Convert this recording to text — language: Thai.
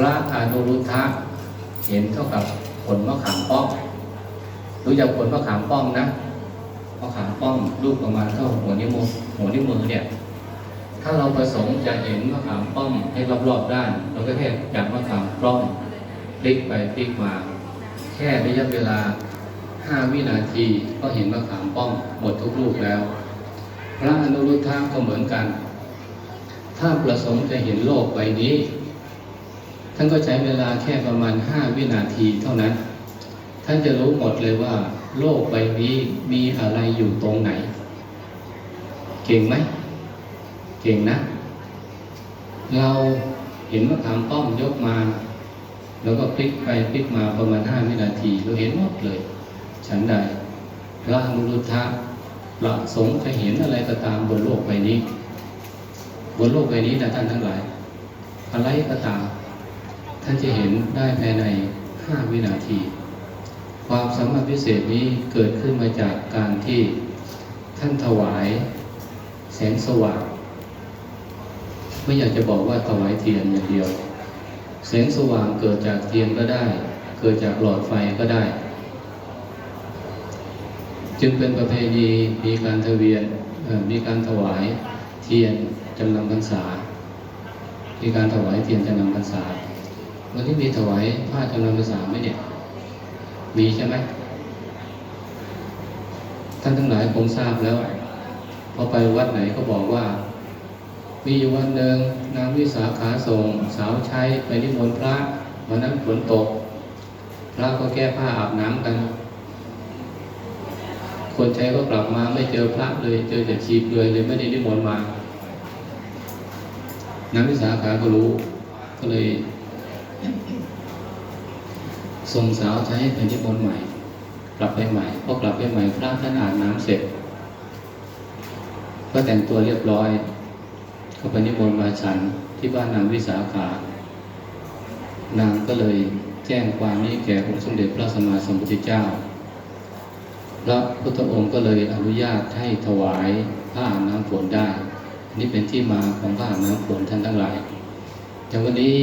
พระอนุรุทธะเห็นเท่ากับผลมะขามป้อมรู้จักผลมะขามป้อมนะมะขามป้อมลูกประมาณเท่าหัวนิ้วมือหัวนิ้วมือเนี่ย ถ้าเราประสงค์จะเห็นมะขามป้อมให้รอบๆด้าน เราก็แค่จับมะขามป้อมพลิกไปพลิกมาแค่ระยะเวลา 5 วินาทีก็เห็นมะขามป้อมหมดทุกลูกแล้ว พระอนุรุทธะก็เหมือนกัน ถ้าประสงค์จะเห็นโลกใบนี้ ท่านก็ใช้เวลาแค่ประมาณ 5 วินาทีเท่านั้น ท่านจะรู้หมดเลยว่า โลกใบนี้มีอะไรอยู่ตรงไหน เก่งไหม เก่งนะ เราเห็นมะขามป้อมยกมา แล้วก็พลิกไปพลิกมาประมาณ 5 วินาที เราเห็นหมดเลย ฉันใดพระอนุรุทธะประสงค์จะเห็นอะไรก็ตามบนโลกใบนี้ บนโลกใบนี้นะท่านทั้งหลาย อะไรก็ตาม ท่านจะเห็นได้ภายใน 5 วินาที ความสามารถพิเศษนี้เกิดขึ้นมาจากการที่ท่านถวาย แสงสว่าง ไม่อยากจะบอกว่าถวายเทียนอย่างเดียว แสงสว่างเกิดจากเทียนก็ได้ เกิดจากหลอดไฟก็ได้ จึงเป็นประเพณีมีการทะเวียนมีการถวายเทียนจำนำพรรษามีการถวายเทียนจำนำพรรษา วันนี้มีถวายผ้าจำนำพรรษาไหมเนี่ย มีใช่ไหม ท่านทั้งหลายคงทราบแล้วพอไปวัดไหนก็บอกว่า มีอยู่วันหนึ่งนางวิสาขาส่ง สาวใช้ไปนิมนต์พระวันนั้นฝนตก พระก็แก้ผ้าอาบน้ำกัน คนใช้ก็กลับมาไม่เจอพระเลยเจอแต่ชีพเลยเลยไม่ได้นิมนต์มานางวิสาขาก็รู้ ก็เลย ส่งสาวใช้ไปนิมนต์ใหม่ กลับไปใหม่พอกลับไปใหม่พระท่านอาบน้ำเสร็จ ก็แต่งตัวเรียบร้อยก็ไปนิมนต์มาฉันที่บ้านนางวิสาขานางก็เลยแจ้งความนี้แก่องค์สมเด็จพระสัมมาสัมพุทธเจ้า พระพุทธองค์ก็เลยอนุญาตให้ถวายผ้าอาบน้ำฝนได้ นี่เป็นที่มาของผ้าอาบน้ำฝนท่านทั้งหลายแต่วันนี้